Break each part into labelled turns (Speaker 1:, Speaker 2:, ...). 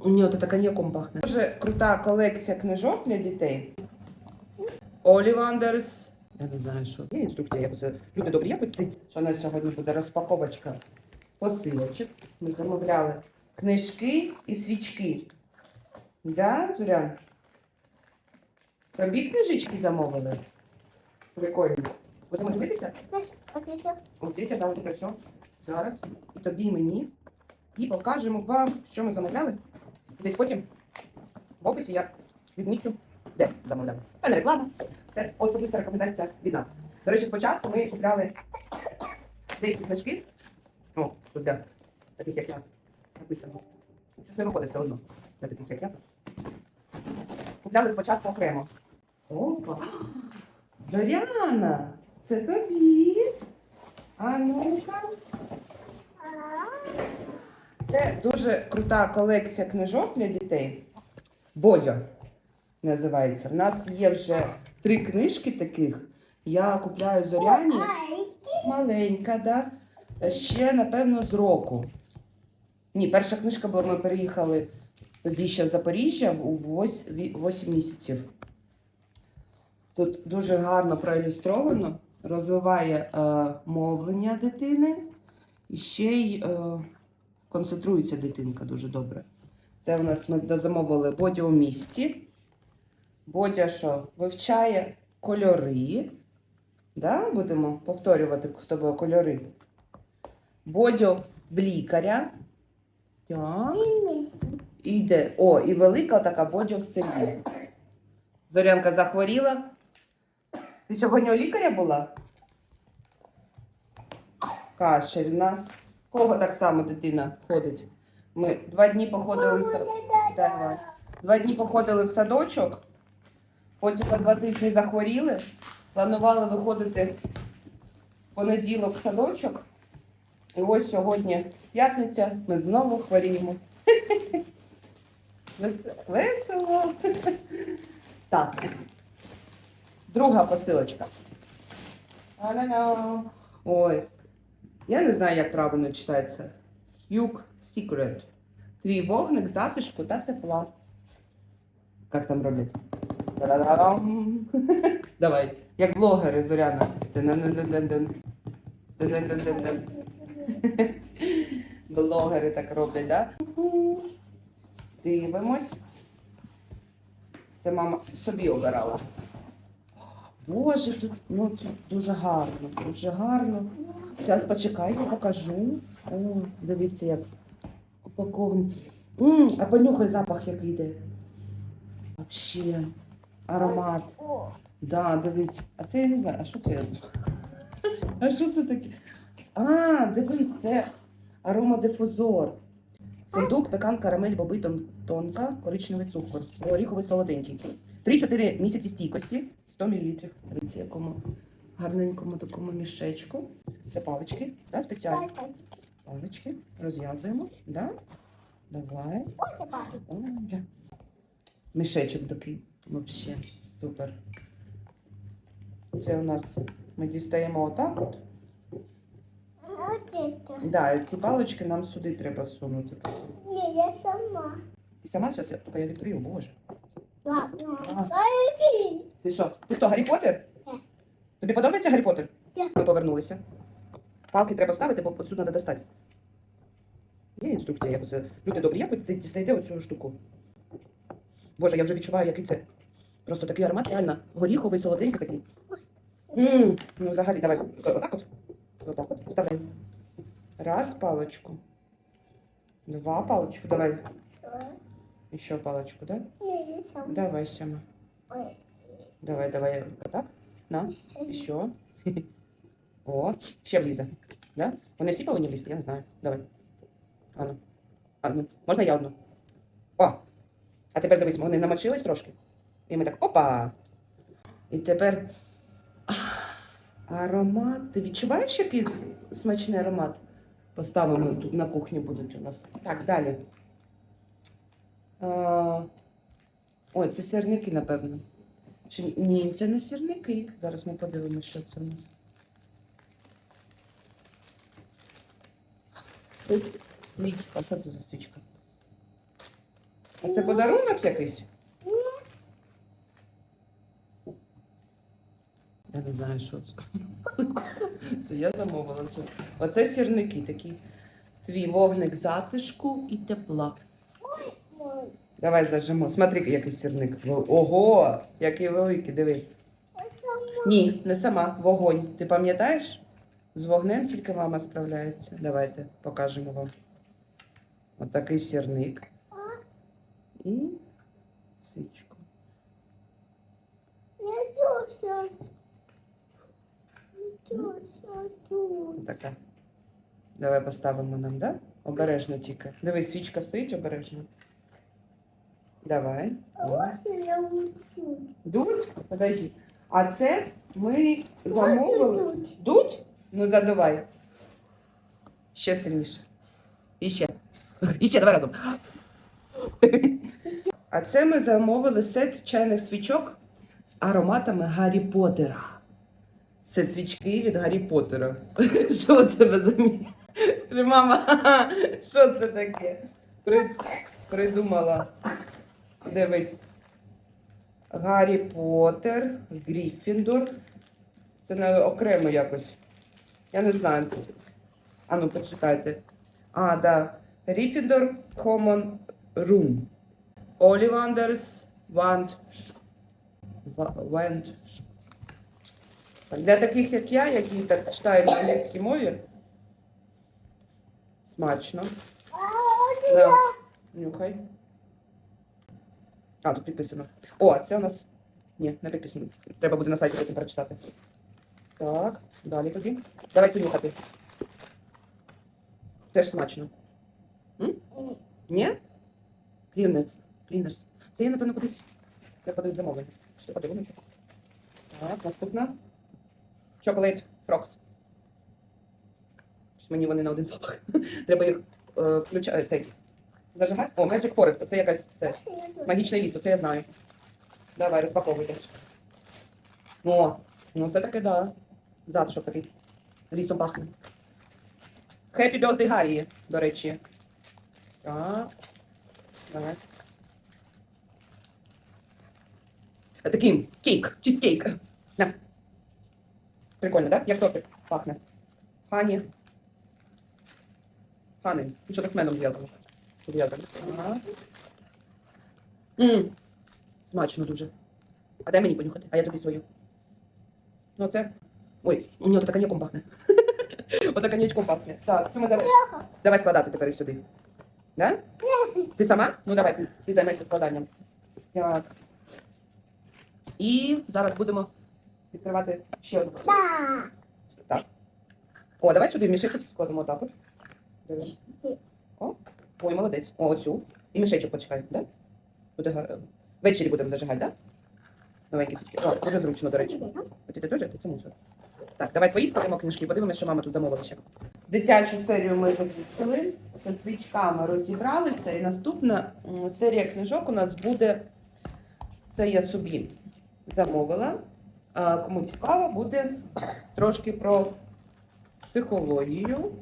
Speaker 1: У нее это коньяком пахне. Дуже крута колекція книжок для дітей. Олівандерс. Я не знаю, що. Є інструкція, як це. Люди добрі, як ви що у нас сьогодні буде розпаковочка посилочок. Ми замовляли книжки і свічки. Да, Зорян? Тобі книжечки замовили? Прикольно. Будемо дивитися? От дітя, да, от це все. Зараз. І тобі, і мені. І покажемо вам, що ми замовляли. Десь потім в описі я відмічу, де замовляли. Це не реклама, це особиста рекомендація від нас. До речі, спочатку ми купляли деякі книжки. О, тут для таких, як я, написано. Щось не виходить все одно. Для таких, як я. Купляли спочатку окремо. Опа! Зоряна! Це тобі. А ну-ка. Це дуже крута колекція книжок для дітей. Бодя називається. У нас є вже три книжки таких. Я купляю зоряні. Маленька, да? Ще, напевно, з року. Ні, перша книжка була, ми переїхали тоді ще в Запоріжжя у 8 місяців. Тут дуже гарно проілюстровано, розвиває е, мовлення дитини і ще й е, концентрується дитинка дуже добре. Це у нас ми дозамовили Бодя у місті. Бодя що вивчає кольори. Да? Будемо повторювати з тобою кольори. Бодю в лікаря. І йде. О, і велика така Бодя в селі. Зорянка захворіла. Ти сьогодні у лікаря була? Кашель у нас. Кого так само дитина ходить? Ми два дні походили в садочок. Давай. Два дні походили в садочок, потім на два тижні захворіли, планували виходити в понеділок в садочок. І ось сьогодні п'ятниця, ми знову хворіємо. Весело. Так. Друга посилочка. Ой. Я не знаю, як правильно читається. Юг Secret. Твій вогник затишку та тепла. Як там роблять? Давай. Як блогери, Зоряна. Блогери так роблять, так? Да? Дивимось. Це мама собі обирала. Боже, тут, ну, тут дуже гарно, дуже гарно. Зараз почекайте, покажу. О, дивіться, як упакований. М, а понюхай запах, який йде. Вообще, аромат. Да, дивись. А це я не знаю, а що це? А що це таке? А, дивись, це аромадифузор. Фундук, пекан, карамель, боби, тон- тонка, коричневий цукор, горіховий солоденький. 3-4 місяці стійкості, 100 мл. Дивіться, якому гарненькому такому мішечку. Це палички, да, спеціальні. Палички. Розв'язуємо, да? Давай. О, да. Мішечок такий. Вообще супер. Це у нас ми дістаємо отак от. Да, ці палички нам сюди треба всунути.
Speaker 2: Не, я сама.
Speaker 1: Ти сама зараз я тільки я відкрию, боже.
Speaker 2: Да.
Speaker 1: А. Ти що? Ти хто, Гаррі Поттер?
Speaker 2: Так.
Speaker 1: Тобі подобається Гаррі Поттер?
Speaker 2: Так.
Speaker 1: Ми повернулися. Палки треба вставити, бо отсюди треба достати. Є інструкція, як це. Люди добрі, як ви дістаєте оцю штуку? Боже, я вже відчуваю, який це. Просто такий аромат, реально. Горіховий, солоденький такий. Ммм, ну взагалі, давай, отак от. Отак от, вставляємо. Раз паличку. Два паличку, давай.
Speaker 2: Что?
Speaker 1: Ще паличку, да? Давай, Сяма.
Speaker 2: Ой.
Speaker 1: Давай, давай. Так? На.
Speaker 2: Еще.
Speaker 1: Ще. О, ще влізе. Да? Вони всі повинні влізти, я не знаю. Давай. Ану. Ану. Можна я одну? О! А тепер дивись, вони намочились трошки. І ми так опа! І тепер аромат. Ти відчуваєш, який смачний аромат? Поставимо тут на кухні будуть у нас. Так, далі. А, Ой, це сирники, напевно. Чи ні, це не сірники. Зараз ми подивимося, що це у нас. Це свічка. Що це за свічка? А це подарунок якийсь? Я не знаю, що це. Це я замовила. Оце сірники такі. Твій вогник затишку і тепла. Давай зажимо. Смотри, який сірник. Ого, який великий, диви. Ні, не сама. Вогонь. Ти пам'ятаєш? З вогнем тільки мама справляється. Давайте покажемо вам. От сірник. І.
Speaker 2: Тёся.
Speaker 1: Така. Давай поставимо нам, да? Обережно тільки. Дивись, свічка стоїть обережно. Давай. Дуть? Подожди. А це ми замовили. Дуть? Ну задувай. Ще сильніше. І ще. І ще, давай разом. А це ми замовили сет чайних свічок з ароматами Гаррі Поттера. Це свічки від Гаррі Поттера. Що у тебе за? Скажи, мама, що це таке? При... Придумала. Дивись. Гаррі Поттер, Гріффіндор. Це окремо якось. Я не знаю. А ну, почитайте. А, да. Гріффіндор Common Room. Олівандерс Вант Вент. Для таких, як я, які так читають на англійській мові. Смачно. Да. Нюхай. А, тут підписано. О, це у нас. Ні, не підписано. Треба буде на сайті потім прочитати. Так, далі тоді. Давай цю нюхати. Теж смачно.
Speaker 2: Ні.
Speaker 1: Ні? Клінерс. Клінерс. Це я, напевно, кудись. Я подаю замовлення. Що подивимо? Так, наступна. Frogs. Щось Мені вони на один запах. Треба їх е, включати. Цей. Зажигати. О, Magic Forest. Це якась це. Магічне ліс, це я знаю. Давай, розпаковуйте. О, ну це таке, да. Затишок такий. Лісом пахне. Happy birthday, Гаррі, до речі. Так. Давай. Такий кейк, чизкейк. На. Прикольно, да? Як тортик пахне. Хані. Хани. І що-то з медом зв'язано. Зв'язано. Ага. М, Смачно дуже. А дай мені понюхати, а я тобі свою. Ну це. Ой, у нього така коньяком пахне. Ота коньячком пахне. Так, це ми зараз. Давай складати тепер їх сюди. Да? Ти сама? Ну давай, ти, ти займешся складанням. Так. І зараз будемо відкривати ще одну.
Speaker 2: Да.
Speaker 1: Так. О, давай сюди в мішечок складемо отак от. Дивись. О, ой, молодець. О, оцю. І мішечок почекай, да? Буде гар... Ввечері будемо зажигати, да? Новенькі січки. О, дуже зручно, до речі. От ти теж, ти це мусор. Так, давай твої складемо книжки, подивимося, що мама тут замовила ще. Дитячу серію ми закінчили. З свічками розібралися. І наступна серія книжок у нас буде. Це я собі замовила. Кому цікаво, буде трошки про психологію.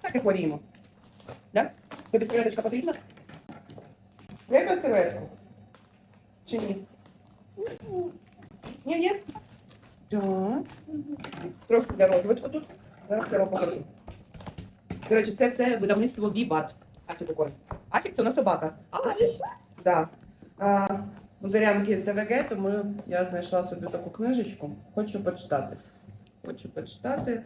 Speaker 1: Так і хворіємо. Да? Тобі серветочка потрібна? Треба серветку? Чи ні? Ні, ні. Так. Трошки для розвитку тут. Зараз я вам покажу. До речі, це все видавництво Вібат. Афік корм. Афік це у нас собака. А Афік, да. А, у Зарянки з ДВГ, тому я знайшла собі таку книжечку. Хочу почитати. Хочу почитати.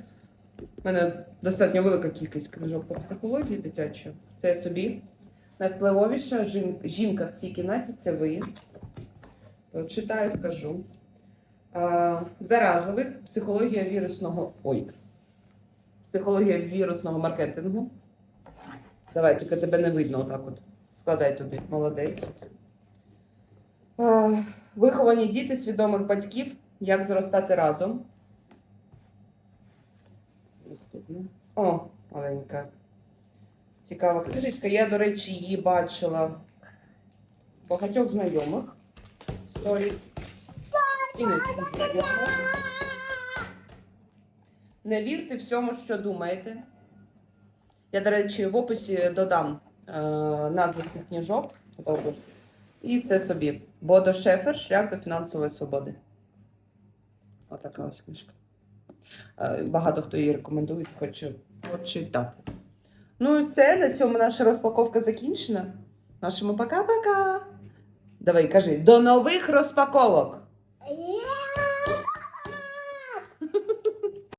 Speaker 1: У мене достатньо велика кількість книжок по психології дитячої. Це я собі. Найвпливовіша жінка в цій кімнаті це ви. Читаю, скажу. А, заразливий психологія вірусного. Ой. Психологія вірусного маркетингу. Давай, тільки тебе не видно отак от. Складай туди. Молодець. Виховані діти свідомих батьків. Як зростати разом. О, маленька. Цікава книжечка. Я, до речі, її бачила багатьох знайомих. Сторі. І не тільки. Не вірте всьому, що думаєте. Я, до речі, в описі додам е, назви всіх книжок. І це собі Бодо Шефер, шлях до фінансової свободи. Отака ось книжка. Е, Багато хто її рекомендує, хочу почитати. Ну і все, на цьому наша розпаковка закінчена. Нашому пока-пока. Давай, кажи, до нових розпаковок!
Speaker 2: ไอ้เนี่ย